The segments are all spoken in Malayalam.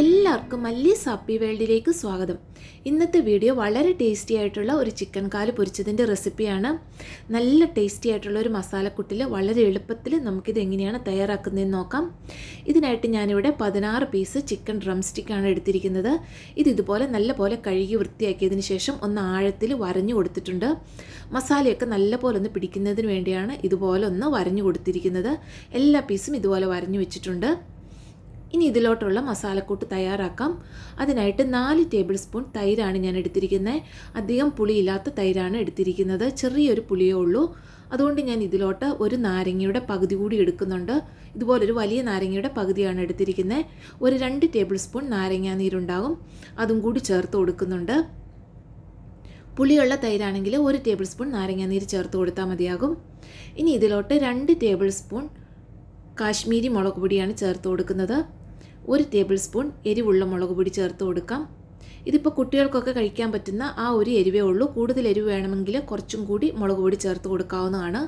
എല്ലാവർക്കും മല്ലി സാപ്പി വേൾഡിലേക്ക് സ്വാഗതം. ഇന്നത്തെ വീഡിയോ വളരെ ടേസ്റ്റി ആയിട്ടുള്ള ഒരു ചിക്കൻ കാൽ പൊരിച്ചതിന്റെ റെസിപ്പിയാണ്. നല്ല ടേസ്റ്റി ആയിട്ടുള്ള ഒരു മസാലക്കുട്ടിൽ വളരെ എളുപ്പത്തിൽ നമുക്കിത് എങ്ങനെയാണ് തയ്യാറാക്കുന്നതെന്ന് നോക്കാം. ഇതിനായിട്ട് ഞാനിവിടെ പതിനാറ് പീസ് ചിക്കൻ ഡ്രം സ്റ്റിക്കാണ് എടുത്തിരിക്കുന്നത്. ഇത് ഇതുപോലെ നല്ല പോലെ കഴുകി വൃത്തിയാക്കിയതിന് ശേഷം ഒന്ന് ആഴത്തിൽ വരഞ്ഞു കൊടുത്തിട്ടുണ്ട്. മസാലയൊക്കെ നല്ല പോലെ ഒന്ന് പിടിക്കുന്നതിന് വേണ്ടിയാണ് ഇതുപോലെ ഒന്ന് വരഞ്ഞു കൊടുത്തിരിക്കുന്നത്. എല്ലാ പീസും ഇതുപോലെ വരഞ്ഞു വെച്ചിട്ടുണ്ട്. ഇനി ഇതിലോട്ടുള്ള മസാലക്കൂട്ട് തയ്യാറാക്കാം. അതിനായിട്ട് നാല് ടേബിൾ സ്പൂൺ തൈരാണ് ഞാൻ എടുത്തിരിക്കുന്നത് അധികം പുളിയില്ലാത്ത തൈരാണ് എടുത്തിരിക്കുന്നത്. ചെറിയൊരു പുളിയേ ഉള്ളൂ. അതുകൊണ്ട് ഞാൻ ഇതിലോട്ട് ഒരു നാരങ്ങയുടെ പകുതി കൂടി എടുക്കുന്നുണ്ട്. ഇതുപോലൊരു വലിയ നാരങ്ങയുടെ പകുതിയാണ് എടുത്തിരിക്കുന്നത് ഒരു രണ്ട് ടേബിൾ സ്പൂൺ നാരങ്ങാ നീരുണ്ടാകും. അതും കൂടി ചേർത്ത് കൊടുക്കുന്നുണ്ട്. പുളിയുള്ള തൈരാണെങ്കിൽ ഒരു ടേബിൾ സ്പൂൺ നാരങ്ങാ നീര് ചേർത്ത് കൊടുത്താൽ മതിയാകും. ഇനി ഇതിലോട്ട് രണ്ട് ടേബിൾ സ്പൂൺ കാശ്മീരി മുളക് പൊടിയാണ് ചേർത്ത് കൊടുക്കുന്നത്. ഒരു ടേബിൾ സ്പൂൺ എരിവുള്ള മുളക് പൊടി ചേർത്ത് കൊടുക്കാം. ഇതിപ്പോൾ കുട്ടികൾക്കൊക്കെ കഴിക്കാൻ പറ്റുന്ന ആ ഒരു എരിവേ ഉള്ളൂ. കൂടുതൽ എരിവ് വേണമെങ്കിൽ കുറച്ചും കൂടി മുളക് പൊടി ചേർത്ത് കൊടുക്കാവുന്നതാണ്.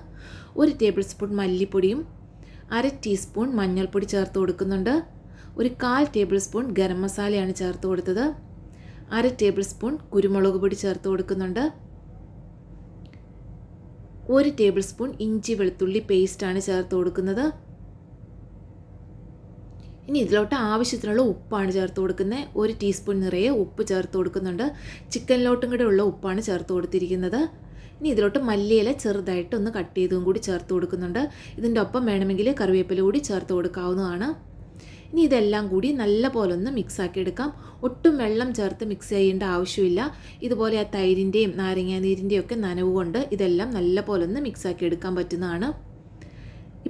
ഒരു ടേബിൾ സ്പൂൺ മല്ലിപ്പൊടിയും അര ടീസ്പൂൺ മഞ്ഞൾപ്പൊടി ചേർത്ത് കൊടുക്കുന്നുണ്ട്. ഒരു കാൽ ടേബിൾ സ്പൂൺ ഗരം മസാലയാണ് ചേർത്ത് കൊടുത്തത്. അര ടേബിൾ സ്പൂൺ കുരുമുളക് പൊടി ചേർത്ത് കൊടുക്കുന്നുണ്ട്. ഒരു ടേബിൾ സ്പൂൺ ഇഞ്ചി വെളുത്തുള്ളി പേസ്റ്റാണ് ചേർത്ത് കൊടുക്കുന്നത്. ഇനി ഇതിലോട്ട് ആവശ്യത്തിനുള്ള ഉപ്പാണ് ചേർത്ത് കൊടുക്കുന്നത്. ഒരു ടീസ്പൂൺ നിറയെ ഉപ്പ് ചേർത്ത് കൊടുക്കുന്നുണ്ട്. ചിക്കനിലോട്ടും കൂടെ ഉള്ള ഉപ്പാണ് ചേർത്ത് കൊടുത്തിരിക്കുന്നത്. ഇനി ഇതിലോട്ട് മല്ലിയില ചെറുതായിട്ട് ഒന്ന് കട്ട് ചെയ്തും കൂടി ചേർത്ത് കൊടുക്കുന്നുണ്ട്. ഇതിന്റെ ഒപ്പം വേണമെങ്കിൽ കറിവേപ്പില കൂടി ചേർത്ത് കൊടുക്കാവുന്നതാണ്. ഇനി ഇതെല്ലാം കൂടി നല്ല പോലെ ഒന്ന് മിക്സ് ആക്കി എടുക്കാം. ഒട്ടും വെള്ളം ചേർത്ത് മിക്സ് ചെയ്യേണ്ട ആവശ്യമില്ല. ഇതുപോലെ ആ തൈരിന്റെയും നാരങ്ങാനീരിന്റെയും ഒക്കെ നനവ് കൊണ്ട് ഇതെല്ലാം നല്ല പോലെ ഒന്ന് മിക്സ് ആക്കി എടുക്കാൻ പറ്റുന്നതാണ്.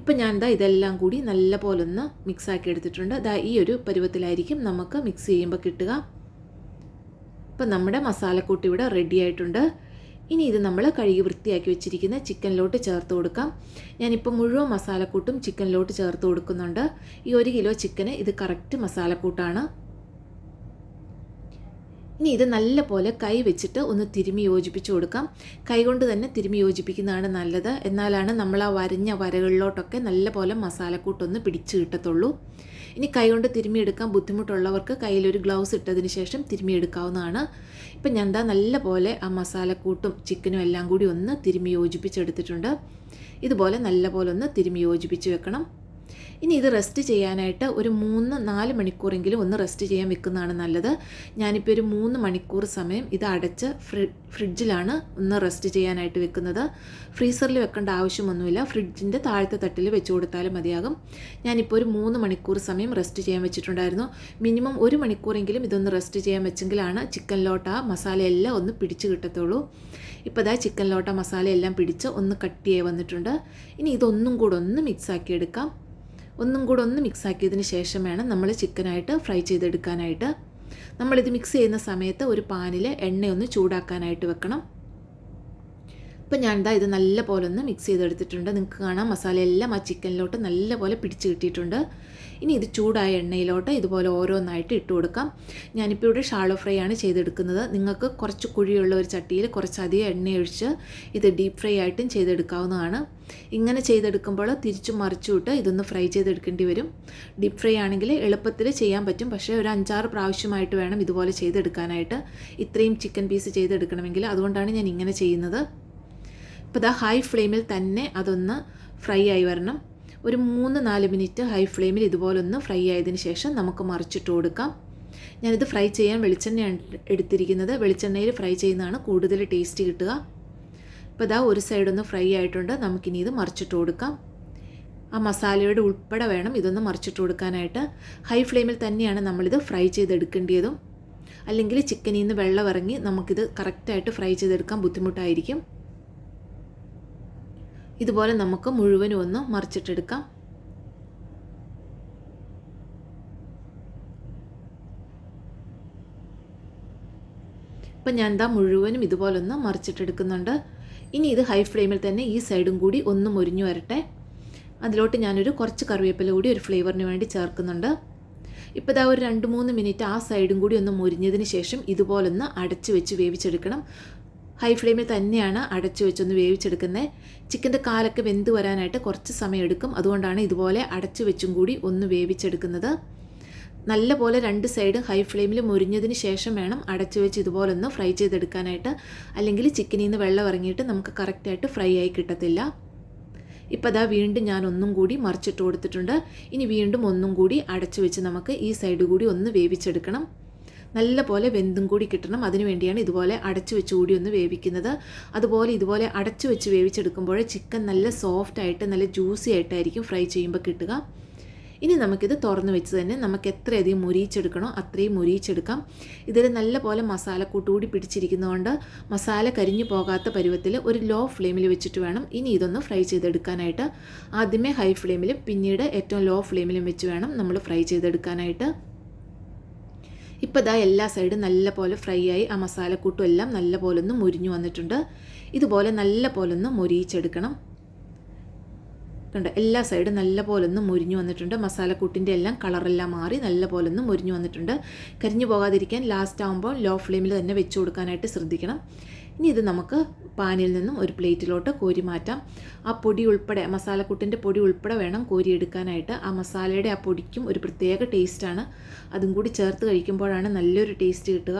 ഇപ്പം ഞാൻ ദാ ഇതെല്ലാം കൂടി നല്ല പോലെ ഒന്ന് മിക്സാക്കി എടുത്തിട്ടുണ്ട്. ദാ ഈ ഒരു പരുവത്തിലായിരിക്കും നമുക്ക് മിക്സ് ചെയ്യുമ്പോൾ കിട്ടുക. ഇപ്പം നമ്മുടെ മസാലക്കൂട്ട് ഇവിടെ റെഡി ആയിട്ടുണ്ട്. ഇനി ഇത് നമ്മൾ കഴുകി വൃത്തിയാക്കി വെച്ചിരിക്കുന്ന ചിക്കനിലോട്ട് ചേർത്ത് കൊടുക്കാം. ഞാനിപ്പോൾ മുഴുവൻ മസാലക്കൂട്ടും ചിക്കനിലോട്ട് ചേർത്ത് കൊടുക്കുന്നുണ്ട്. ഈ ഒരു കിലോ ചിക്കന് ഇത് കറക്റ്റ് മസാലക്കൂട്ടാണ്. ഇനി ഇത് നല്ല പോലെ കൈ വെച്ചിട്ട് ഒന്ന് തിരുമി യോജിപ്പിച്ച് കൊടുക്കാം. കൈകൊണ്ട് തന്നെ തിരുമി യോജിപ്പിക്കുന്നതാണ് നല്ലത്. എന്നാലാണ് നമ്മൾ ആ വരഞ്ഞ വരകളിലോട്ടൊക്കെ നല്ല പോലെ മസാലക്കൂട്ടൊന്ന് പിടിച്ച് കിട്ടത്തുള്ളൂ. ഇനി കൈകൊണ്ട് തിരുമിയെടുക്കാൻ ബുദ്ധിമുട്ടുള്ളവർക്ക് കയ്യിലൊരു ഗ്ലൗസ് ഇട്ടതിന് ശേഷം തിരുമിയെടുക്കാവുന്നതാണ് ഇപ്പം ഞാൻ എന്താ നല്ല പോലെ ആ മസാലക്കൂട്ടും ചിക്കനും എല്ലാം കൂടി ഒന്ന് തിരുമി യോജിപ്പിച്ചെടുത്തിട്ടുണ്ട്. ഇതുപോലെ നല്ല പോലെ ഒന്ന് തിരുമി യോജിപ്പിച്ച് വെക്കണം. ഇനി ഇത് റെസ്റ്റ് ചെയ്യാനായിട്ട് ഒരു മൂന്ന് നാല് മണിക്കൂറെങ്കിലും ഒന്ന് റെസ്റ്റ് ചെയ്യാൻ വെക്കുന്നതാണ് നല്ലത്. ഞാനിപ്പോൾ ഒരു മൂന്ന് മണിക്കൂർ സമയം ഇത് അടച്ച് ഫ്രി ഫ്രിഡ്ജിലാണ് ഒന്ന് റെസ്റ്റ് ചെയ്യാനായിട്ട് വെക്കുന്നത്. ഫ്രീസറിൽ വെക്കേണ്ട ആവശ്യമൊന്നുമില്ല. ഫ്രിഡ്ജിന്റെ താഴത്തെ തട്ടിൽ വെച്ച് കൊടുത്താലും മതിയാകും. ഞാനിപ്പോൾ ഒരു മൂന്ന് മണിക്കൂർ സമയം റെസ്റ്റ് ചെയ്യാൻ വെച്ചിട്ടുണ്ടായിരുന്നു. മിനിമം ഒരു മണിക്കൂറെങ്കിലും ഇതൊന്ന് റെസ്റ്റ് ചെയ്യാൻ വെച്ചെങ്കിലാണ് ചിക്കൻ ലോട്ട മസാലയെല്ലാം ഒന്ന് പിടിച്ച് കിട്ടത്തുള്ളൂ. ഇപ്പോൾ ഇതാ ചിക്കൻ ലോട്ട മസാലയെല്ലാം പിടിച്ച് ഒന്ന് കട്ടിയായി വന്നിട്ടുണ്ട്. ഇനി ഇതൊന്നും കൂടെ ഒന്ന് മിക്സ് ആക്കി എടുക്കാം. ഒന്നും കൂടെ ഒന്ന് മിക്സ് ആക്കിയതിന് ശേഷം വേണം നമ്മൾ ചിക്കനായിട്ട് ഫ്രൈ ചെയ്തെടുക്കാനായിട്ട്. നമ്മളിത് മിക്സ് ചെയ്യുന്ന സമയത്ത് ഒരു പാനിൽ എണ്ണയൊന്ന് ചൂടാക്കാനായിട്ട് വെക്കണം. ഇപ്പം ഞാൻ എന്താ ഇത് നല്ല പോലെ ഒന്ന് മിക്സ് ചെയ്തെടുത്തിട്ടുണ്ട്. നിങ്ങൾക്ക് കാണാം മസാല എല്ലാം ആ ചിക്കനിലോട്ട് നല്ല പോലെ പിടിച്ച് കിട്ടിയിട്ടുണ്ട്. ഇനി ഇത് ചൂടായ എണ്ണയിലോട്ട് ഇതുപോലെ ഓരോന്നായിട്ട് ഇട്ട് കൊടുക്കാം. ഞാനിപ്പോൾ ഇവിടെ ഷാളോ ഫ്രൈ ആണ് ചെയ്തെടുക്കുന്നത്. നിങ്ങൾക്ക് കുറച്ച് കുഴിയുള്ള ഒരു ചട്ടിയിൽ കുറച്ചധികം എണ്ണ ഒഴിച്ച് ഇത് ഡീപ്പ് ഫ്രൈ ആയിട്ടും ചെയ്തെടുക്കാവുന്നതാണ്. ഇങ്ങനെ ചെയ്തെടുക്കുമ്പോൾ തിരിച്ചും മറിച്ചുവിട്ട് ഇതൊന്ന് ഫ്രൈ ചെയ്തെടുക്കേണ്ടി വരും. ഡീപ്പ് ഫ്രൈ ആണെങ്കിൽ എളുപ്പത്തിൽ ചെയ്യാൻ പറ്റും. പക്ഷേ ഒരു അഞ്ചാറ് പ്രാവശ്യമായിട്ട് വേണം ഇതുപോലെ ചെയ്തെടുക്കാനായിട്ട്. ഇത്രയും ചിക്കൻ പീസ് ചെയ്തെടുക്കണമെങ്കിൽ. അതുകൊണ്ടാണ് ഞാൻ ഇങ്ങനെ ചെയ്യുന്നത്. ഇപ്പോൾ ഇതാ ഹൈ ഫ്ലെയിമിൽ തന്നെ അതൊന്ന് ഫ്രൈ ആയി വരണം. ഒരു മൂന്ന് നാല് മിനിറ്റ് ഹൈ ഫ്ലെയിമിൽ ഇതുപോലെ ഒന്ന് ഫ്രൈ ആയതിനു ശേഷം നമുക്ക് മറിച്ചിട്ട് കൊടുക്കാം. ഞാനിത് ഫ്രൈ ചെയ്യാൻ വെളിച്ചെണ്ണയാണ് എടുത്തിരിക്കുന്നത്. വെളിച്ചെണ്ണയിൽ ഫ്രൈ ചെയ്യുന്നതാണ് കൂടുതൽ ടേസ്റ്റ് കിട്ടുക. അപ്പോൾ ഇതാ ഒരു സൈഡൊന്ന് ഫ്രൈ ആയിട്ടുണ്ട്. നമുക്കിനി ഇത് മറിച്ചിട്ട് കൊടുക്കാം. ആ മസാലയുടെ ഉൾപ്പെടെ വേണം ഇതൊന്ന് മറിച്ചിട്ട് കൊടുക്കാനായിട്ട്. ഹൈ ഫ്ലെയിമിൽ തന്നെയാണ് നമ്മളിത് ഫ്രൈ ചെയ്തെടുക്കേണ്ടതും അല്ലെങ്കിൽ ചിക്കനിൽ നിന്ന് വെള്ളം ഇറങ്ങി നമുക്കിത് കറക്റ്റായിട്ട് ഫ്രൈ ചെയ്തെടുക്കാൻ ബുദ്ധിമുട്ടായിരിക്കും. ഇതുപോലെ നമുക്ക് മുഴുവനും ഒന്ന് മറിച്ചിട്ടെടുക്കാം. ഇപ്പം ഞാൻ എന്താ മുഴുവനും ഇതുപോലൊന്ന് മറിച്ചിട്ടെടുക്കുന്നുണ്ട്. ഇനി ഇത് ഹൈ ഫ്ലെയിമിൽ തന്നെ ഈ സൈഡും കൂടി ഒന്ന് മുരിഞ്ഞു വരട്ടെ. അതിലോട്ട് ഞാനൊരു കുറച്ച് കറിവേപ്പില കൂടി ഒരു ഫ്ലേവറിന് വേണ്ടി ചേർക്കുന്നുണ്ട്. ഇപ്പോൾ ഇതാ ഒരു രണ്ട് മൂന്ന് മിനിറ്റ് ആ സൈഡും കൂടി ഒന്ന് മുരിഞ്ഞതിന് ശേഷം ഇതുപോലൊന്ന് അടച്ചു വെച്ച് വേവിച്ചെടുക്കണം. ഹൈ ഫ്ലെയിമിൽ തന്നെയാണ് അടച്ചു വെച്ചൊന്ന് വേവിച്ചെടുക്കുന്നത് ചിക്കന്റെ കാലൊക്കെ വെന്ത് വരാനായിട്ട് കുറച്ച് സമയം എടുക്കും അതുകൊണ്ടാണ് ഇതുപോലെ അടച്ചു വെച്ചും കൂടി ഒന്ന് വേവിച്ചെടുക്കുന്നത്. നല്ല പോലെ രണ്ട് സൈഡ് ഹൈ ഫ്ലെയിമിൽ മുരിഞ്ഞതിന് ശേഷം വേണം അടച്ചു വെച്ച് ഇതുപോലെ ഒന്ന് ഫ്രൈ ചെയ്തെടുക്കാനായിട്ട്. അല്ലെങ്കിൽ ചിക്കനിൽ നിന്ന് വെള്ളം ഇറങ്ങിയിട്ട് നമുക്ക് കറക്റ്റായിട്ട് ഫ്രൈ ആയി കിട്ടത്തില്ല. ഇപ്പം അതാ വീണ്ടും ഞാൻ ഒന്നും കൂടി മറിച്ചിട്ട് കൊടുത്തിട്ടുണ്ട്. ഇനി വീണ്ടും ഒന്നും കൂടി അടച്ചു വെച്ച് നമുക്ക് ഈ സൈഡ് കൂടി ഒന്ന് വേവിച്ചെടുക്കണം. നല്ല പോലെ വെന്തും കൂടി കിട്ടണം. അതിനു വേണ്ടിയാണ് ഇതുപോലെ അടച്ചു വെച്ച് കൂടി ഒന്ന് വേവിക്കുന്നത്. അതുപോലെ ഇതുപോലെ അടച്ചു വെച്ച് വേവിച്ചെടുക്കുമ്പോൾ ചിക്കൻ നല്ല സോഫ്റ്റ് ആയിട്ട് നല്ല ജ്യൂസി ആയിട്ടായിരിക്കും ഫ്രൈ ചെയ്യുമ്പോൾ കിട്ടുക. ഇനി നമുക്കിത് തുറന്ന് വെച്ച് തന്നെ നമുക്ക് എത്രയധികം മുരിയിച്ചെടുക്കണോ അത്രയും മുരിയിച്ചെടുക്കാം. ഇതിൽ നല്ല പോലെ മസാലക്കൂട്ട് കൂടി പിടിച്ചിരിക്കുന്നതുകൊണ്ട് മസാല കരിഞ്ഞു പോകാത്ത പരുവത്തിൽ ഒരു ലോ ഫ്ലെയിമിൽ വെച്ചിട്ട് വേണം ഇനി ഇതൊന്ന് ഫ്രൈ ചെയ്തെടുക്കാനായിട്ട്. ആദ്യമേ ഹൈ ഫ്ലെയിമിലും പിന്നീട് ഏറ്റവും ലോ ഫ്ലെയിമിലും വെച്ച് വേണം നമ്മൾ ഫ്രൈ ചെയ്തെടുക്കാനായിട്ട്. ഇപ്പോൾ ഇതാ എല്ലാ സൈഡും നല്ല പോലെ ഫ്രൈ ആയി ആ മസാലക്കൂട്ടും എല്ലാം നല്ല പോലെ ഒന്ന് മുരിഞ്ഞു വന്നിട്ടുണ്ട്. ഇതുപോലെ നല്ല പോലെ ഒന്ന് മൊരിയിച്ചെടുക്കണം. കണ്ടോ? എല്ലാ സൈഡും നല്ല പോലെ ഒന്ന് മുരിഞ്ഞു വന്നിട്ടുണ്ട്. മസാലക്കൂട്ടിന്റെ എല്ലാം കളറെല്ലാം മാറി നല്ല പോലെ ഒന്ന് മുരിഞ്ഞു വന്നിട്ടുണ്ട്. കരിഞ്ഞു പോകാതിരിക്കാൻ ലാസ്റ്റ് ആകുമ്പോൾ ലോ ഫ്ലെയിമിൽ തന്നെ വെച്ച് കൊടുക്കാനായിട്ട് ശ്രദ്ധിക്കണം. ഇനി ഇത് നമുക്ക് പാനിൽ നിന്നും ഒരു പ്ലേറ്റിലോട്ട് കോരി മാറ്റാം. ആ പൊടി ഉൾപ്പെടെ മസാലക്കൂട്ടിന്റെ പൊടി ഉൾപ്പെടെ വേണം കോരി എടുക്കാനായിട്ട് ആ മസാലയുടെ ആ പൊടിക്കും ഒരു പ്രത്യേക ടേസ്റ്റാണ്. അതും കൂടി ചേർത്ത് കഴിക്കുമ്പോഴാണ് നല്ലൊരു ടേസ്റ്റ് കിട്ടുക.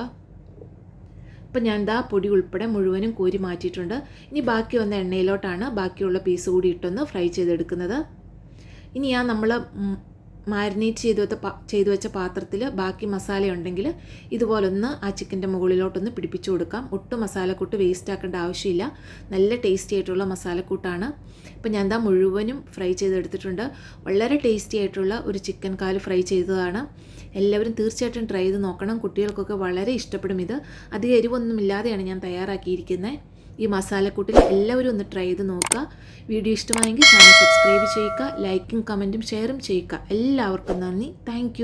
ഇപ്പം ഞാൻ ദാ പൊടി ഉൾപ്പെടെ മുഴുവനും കോരി മാറ്റിയിട്ടുണ്ട്. ഇനി ബാക്കി വന്ന എണ്ണയിലോട്ടാണ് ബാക്കിയുള്ള പീസ് കൂടി ഇട്ടൊന്ന് ഫ്രൈ ചെയ്തെടുക്കുന്നത്. ഇനി ആ നമ്മൾ മാരിനേറ്റ് ചെയ്ത് വെച്ച ചെയ്തു വെച്ച പാത്രത്തിൽ ബാക്കി മസാല ഉണ്ടെങ്കിൽ ഇതുപോലൊന്ന് ആ ചിക്കന്റെ മുകളിലോട്ടൊന്ന് പിടിപ്പിച്ചു കൊടുക്കാം. ഒട്ടും മസാലക്കൂട്ട് വേസ്റ്റ് ആക്കേണ്ട ആവശ്യമില്ല. നല്ല ടേസ്റ്റി ആയിട്ടുള്ള മസാലക്കൂട്ടാണ്. ഇപ്പം ഞാൻ എന്താ മുഴുവനും ഫ്രൈ ചെയ്തെടുത്തിട്ടുണ്ട്. വളരെ ടേസ്റ്റി ആയിട്ടുള്ള ഒരു ചിക്കൻ കാൽ ഫ്രൈ ചെയ്തതാണ്. എല്ലാവരും തീർച്ചയായിട്ടും ട്രൈ ചെയ്ത് നോക്കണം. കുട്ടികൾക്കൊക്കെ വളരെ ഇഷ്ടപ്പെടും ഇത്. അധികം എരിവൊന്നുമില്ലാതെയാണ് ഞാൻ തയ്യാറാക്കിയിരിക്കുന്നത് ഈ മസാലക്കൂട്ടിൽ എല്ലാവരും ഒന്ന് ട്രൈ ചെയ്ത് നോക്കുക. വീഡിയോ ഇഷ്ടമായെങ്കിൽ ചാനൽ സബ്സ്ക്രൈബ് ചെയ്യുക ലൈക്കും കമന്റും ഷെയറും ചെയ്യുക. എല്ലാവർക്കും നന്ദി. താങ്ക്